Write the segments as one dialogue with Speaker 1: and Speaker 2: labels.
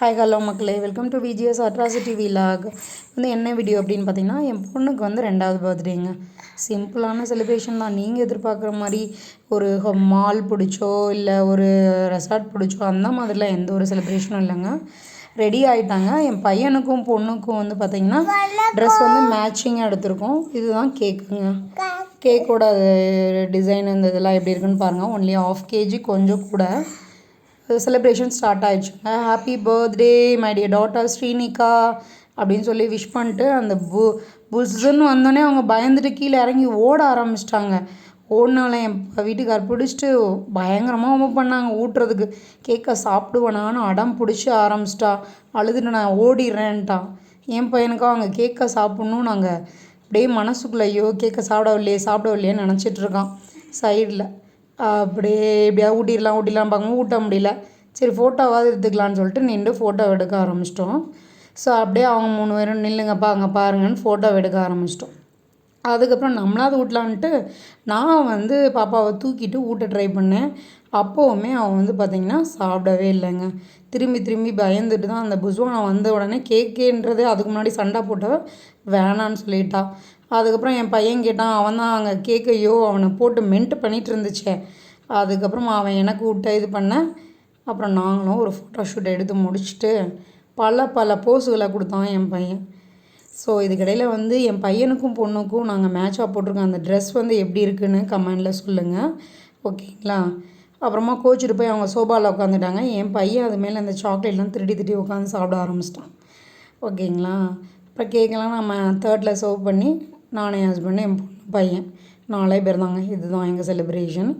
Speaker 1: Hi hello மக்களே. Welcome to VGS atrocity vlog வந்து என்ன வீடியோ அப்படின்னு பார்த்தீங்கன்னா என் பொண்ணுக்கு வந்து ரெண்டாவது பர்த்டேங்க சிம்பிளான செலிப்ரேஷன் தான். நீங்கள் எதிர்பார்க்குற மாதிரி ஒரு மால் பிடிச்சோ இல்லை ஒரு ரெசார்ட் பிடிச்சோ அந்த மாதிரிலாம் எந்த ஒரு செலிப்ரேஷனும் இல்லைங்க. ரெடி ஆகிட்டாங்க என் பையனுக்கும் பொண்ணுக்கும் வந்து பார்த்திங்கன்னா ட்ரெஸ் வந்து மேட்சிங்காக எடுத்திருக்கோம். இதுதான் கேக்குங்க கேக்கோட டிசைன் இந்த இதெல்லாம் எப்படி இருக்குன்னு பாருங்கள் ஒன்லி ஆஃப் கேஜி கொஞ்சம் கூட. செலிப்ரேஷன் ஸ்டார்ட் ஆயிடுச்சுங்க happy birthday my dear daughter Srinika அப்படின்னு சொல்லி விஷ் பண்ணிட்டு அந்த பு புஸ்ஸுன்னு வந்தோடனே அவங்க பயந்துட்டு கீழே இறங்கி ஓட ஆரம்பிச்சிட்டாங்க. ஓடினால என் வீட்டுக்கார் பிடிச்சிட்டு பயங்கரமாக ரொம்ப பண்ணாங்க. ஊட்டுறதுக்கு கேக்கை சாப்பிடுவேனான்னு அடம் பிடிச்சி ஆரம்பிச்சிட்டா. அழுதுட்டு நான் ஓடிடுறேன்ட்டான் என் பையனுக்கும் அவங்க கேக்கை சாப்பிட்ணும். நாங்கள் அப்படியே மனசுக்குள்ளே ஐயோ கேக்கை சாப்பிடவில்லையே சாப்பிடவில்லையே நினச்சிட்ருக்கான் சைடில் அப்படியே எப்படியாவது ஊட்டிடலாம் ஊட்டிடலாம் பார்க்கும் ஊட்ட முடியல. சரி ஃபோட்டோவாவது எடுத்துக்கலான்னு சொல்லிட்டு நின்று ஃபோட்டோ எடுக்க ஆரம்பிச்சிட்டோம். ஸோ அப்படியே அவங்க மூணு பேரும் நில்லுங்கப்பா அங்கே பாருங்கன்னு ஃபோட்டோ எடுக்க ஆரம்பிச்சிட்டோம். அதுக்கப்புறம் நம்மளாவது ஊட்டலான்ட்டு நான் வந்து பாப்பாவை தூக்கிட்டு ஊட்ட ட்ரை பண்ணேன். அப்போவுமே அவன் வந்து பார்த்திங்கன்னா சாப்பிடவே இல்லைங்க. திரும்பி திரும்பி பயந்துட்டு தான் அந்த புஸ்வானம் வந்த உடனே கேக்கேன்றது அதுக்கு முன்னாடி சண்டை போட்டவ வேணான்னு சொல்லிட்டா. அதுக்கப்புறம் என் பையன் கேட்டான் அவன் தான் அங்கே கேக்கையோ அவனை போட்டு மென்ட்டு பண்ணிகிட்டு இருந்துச்சே. அதுக்கப்புறம் அவன் எனக்கு விட்ட இது பண்ண அப்புறம் நாங்களும் ஒரு ஃபோட்டோ ஷூட் எடுத்து முடிச்சுட்டு பல பல போஸுகளை கொடுத்தான் என் பையன். ஸோ இதுக்கிடையில் வந்து என் பையனுக்கும் பொண்ணுக்கும் நாங்கள் மேட்சாக போட்டிருக்கோம். அந்த ட்ரெஸ் வந்து எப்படி இருக்குன்னு கமெண்டில் சொல்லுங்கள் ஓகேங்களா அப்புறமா கோச்சிட்டு போய் அவங்க சோபாவில் உட்காந்துட்டாங்க. என் பையன் அது மேலே அந்த சாக்லேட்லாம் திருடி திருடி உட்காந்து சாப்பிட ஆரம்பிச்சிட்டான். ஓகேங்களா அப்புறம் கேக்கெல்லாம் நம்ம தேர்டில் சர்வ் பண்ணி நான் என் ஹஸ்பண்டு என் பொண்ணு பையன் நாலே பேர் தாங்க. இதுதான் எங்கள் செலிப்ரேஷன்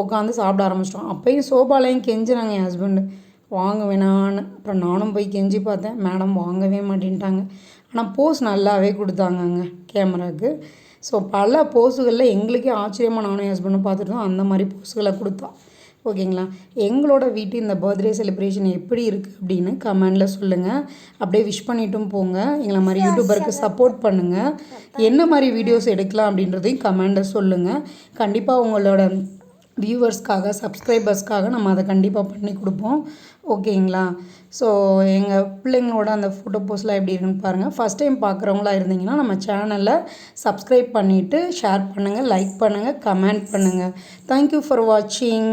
Speaker 1: உட்காந்து சாப்பிட ஆரம்பிச்சிட்டோம். அப்போயும் சோபாலையும் கெஞ்சினாங்க என் ஹஸ்பண்டு வாங்க வேணான்னு அப்புறம் நானும் போய் கெஞ்சி பார்த்தேன். மேடம் வாங்கவே மாட்டேன்ட்டாங்க. ஆனால் போஸ் நல்லாவே கொடுத்தாங்கங்க கேமராவுக்கு ஸோ பல போஸுகளில் எங்களுக்கே ஆச்சரியமாக நானும் என் ஹஸ்பண்டும் பார்த்துட்டு அந்த மாதிரி போஸுகளை கொடுத்தா. ஓகேங்களா? எங்களோட வீட்டு இந்த பர்த்டே செலிப்ரேஷன் எப்படி இருக்குது அப்படின்னு கமெண்டில் சொல்லுங்கள் அப்படியே விஷ் பண்ணிட்டும் போங்க. எங்களை மாதிரி யூடியூபருக்கு சப்போர்ட் பண்ணுங்கள் என்ன மாதிரி வீடியோஸ் எடுக்கலாம் அப்படின்றதையும் கமெண்டில் சொல்லுங்கள் கண்டிப்பாக உங்களோட வியூவர்ஸ்க்காக சப்ஸ்கிரைபர்ஸ்க்காக நம்ம அதை கண்டிப்பாக பண்ணி கொடுப்போம். ஓகேங்களா? ஸோ எங்கள் பிள்ளைங்களோட அந்த ஃபோட்டோ போஸ்ட்லாம் எப்படி இருக்குன்னு பாருங்கள் ஃபஸ்ட் டைம் பார்க்குறவங்களா இருந்தீங்கன்னா நம்ம சேனலை சப்ஸ்கிரைப் பண்ணிவிட்டு ஷேர் பண்ணுங்கள் லைக் பண்ணுங்கள் கமெண்ட் பண்ணுங்கள் தேங்க்யூ ஃபார் வாட்சிங்